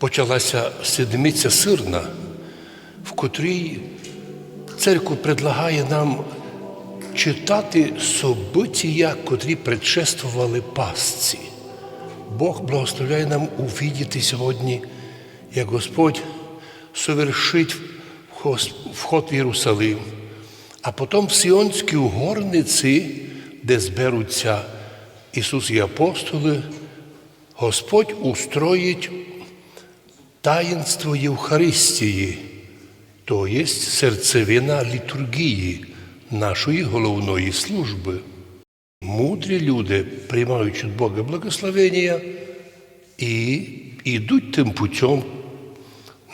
почалася седмиця сирна, в котрій церква предлагає нам читати события, котрі предшествували Пасці. Бог благословляє нам увидіти сьогодні, як Господь совершить вход в Єрусалим, а потім в Сіонській горниці, де зберуться Ісус і апостоли, Господь устроїть таїнство Євхаристії, то є серцевина літургії нашої головної служби. Мудрі люди, приймаючи від Бога благословення, і йдуть тим путем,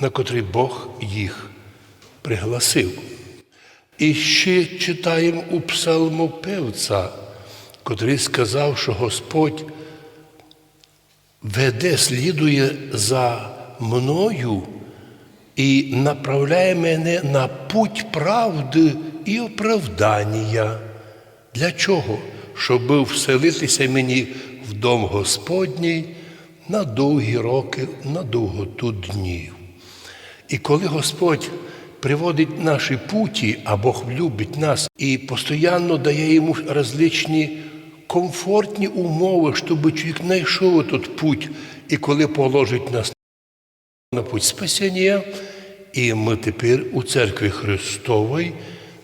на котрий Бог їх пригласив. І ще читаємо у псалмопевця, котрий сказав, що Господь веде, слідує за мною і направляє мене на путь правди і оправдання. Для чого? Щоб вселитися мені в дом Господній на довгі роки, на довготу днів. І коли Господь приводить наші путі, а Бог любить нас і постійно дає йому различні комфортні умови, щоб чоловік знайшов тут путь, і коли положить нас на путь спасіння, і ми тепер у церкві Христовій,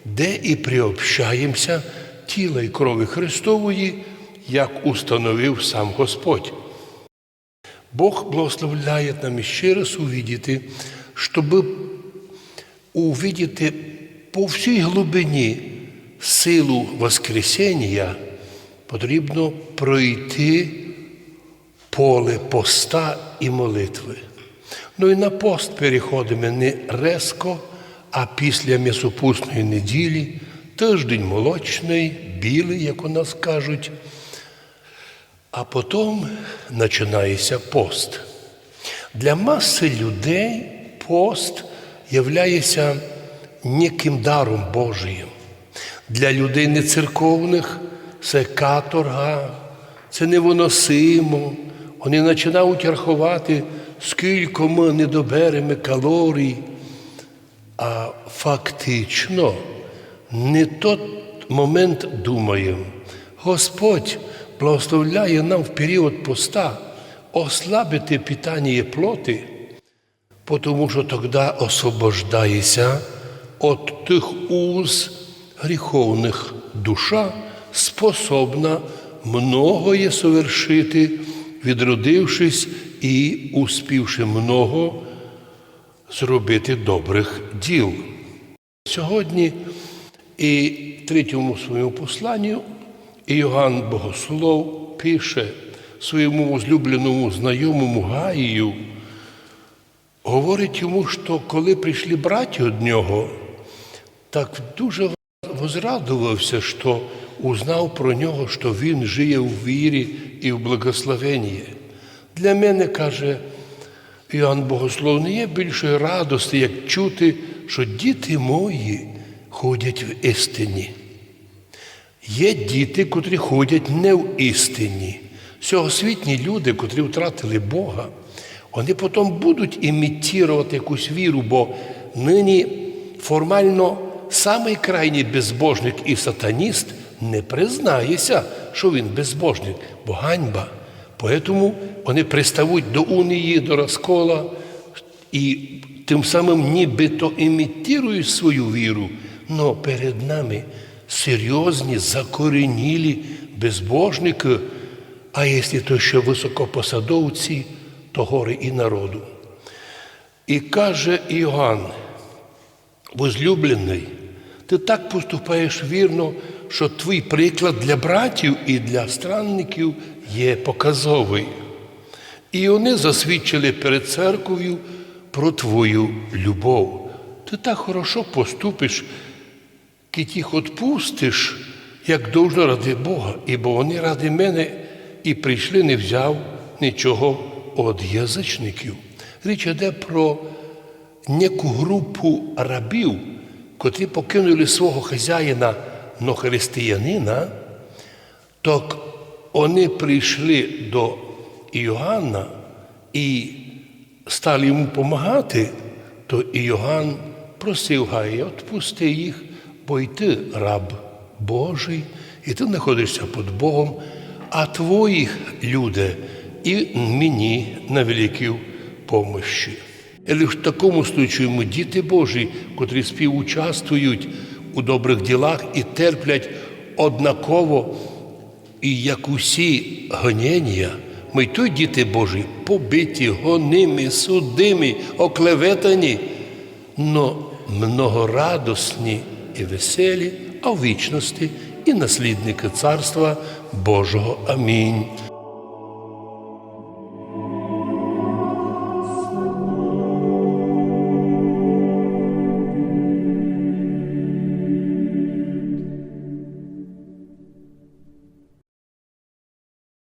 де і приобщаємося тіла і крові Христової, як установив сам Господь. Бог благословляє нам ще раз увидіти, щоб увидіти по всій глибині силу Воскресіння, потрібно пройти поле поста і молитви. Ну і на пост переходимо не резко, а після м'ясопусної неділі, тиждень молочний, білий, як у нас кажуть, а потім починається пост. Для маси людей пост являється неким даром Божиїм. Для людей нецерковних це каторга, це невиносимо. Вони починають рахувати, скільки ми не доберемо калорій. А фактично не тот момент думаємо. Господь благословляє нам в період поста ослабити питання плоти, тому що тоді освобождається від тих уз гріховних душа, способна многое совершити, відродившись і успівши много зробити добрих діл. Сьогодні і третьому своєму посланні Іоганн Богослов пише своєму возлюбленому знайомому Гаїю, говорить йому, що коли прийшли браті від нього, так дуже возрадувався, що узнав про нього, що він жиє в вірі і в благословенні. Для мене, каже Іоанн Богослов, не є більшої радості, як чути, що діти мої ходять в істині. Є діти, котрі ходять не в істині. Сьогосвітні люди, котрі втратили Бога, вони потім будуть імітувати якусь віру, бо нині формально самий крайній безбожник і сатаніст не признається, що він безбожник, бо ганьба. Тому вони приставуть до унії, до розкола і тим самим нібито імітують свою віру, але перед нами серйозні, закоренілі безбожники, а якщо то ще високопосадовці, то гори і народу. І каже Іоанн, возлюблений, ти так поступаєш вірно, що твій приклад для братів і для странників є показовий. І вони засвідчили перед церков'ю про твою любов. Ти так хорошо поступиш, їх відпустиш, як должно ради Бога, ібо вони ради мене і прийшли, не взяв нічого від язичників. Річ йде про неку групу рабів, котрі покинули свого хазяїна, но християнина, так вони прийшли до Іоанна і стали йому допомагати, то Іоганн просив Гая, відпусти їх, бо й ти раб Божий, і ти знаходишся під Богом, а твоїх люди і мені на великій помощі. Лише в такому случаю ми діти Божі, котрі співучаствують у добрих ділах і терплять однаково, і як усі гонення, ми й діти Божі побиті, гоними, судимі, оклеветані, но многорадосні і веселі, а в вічності і наслідники Царства Божого. Амінь.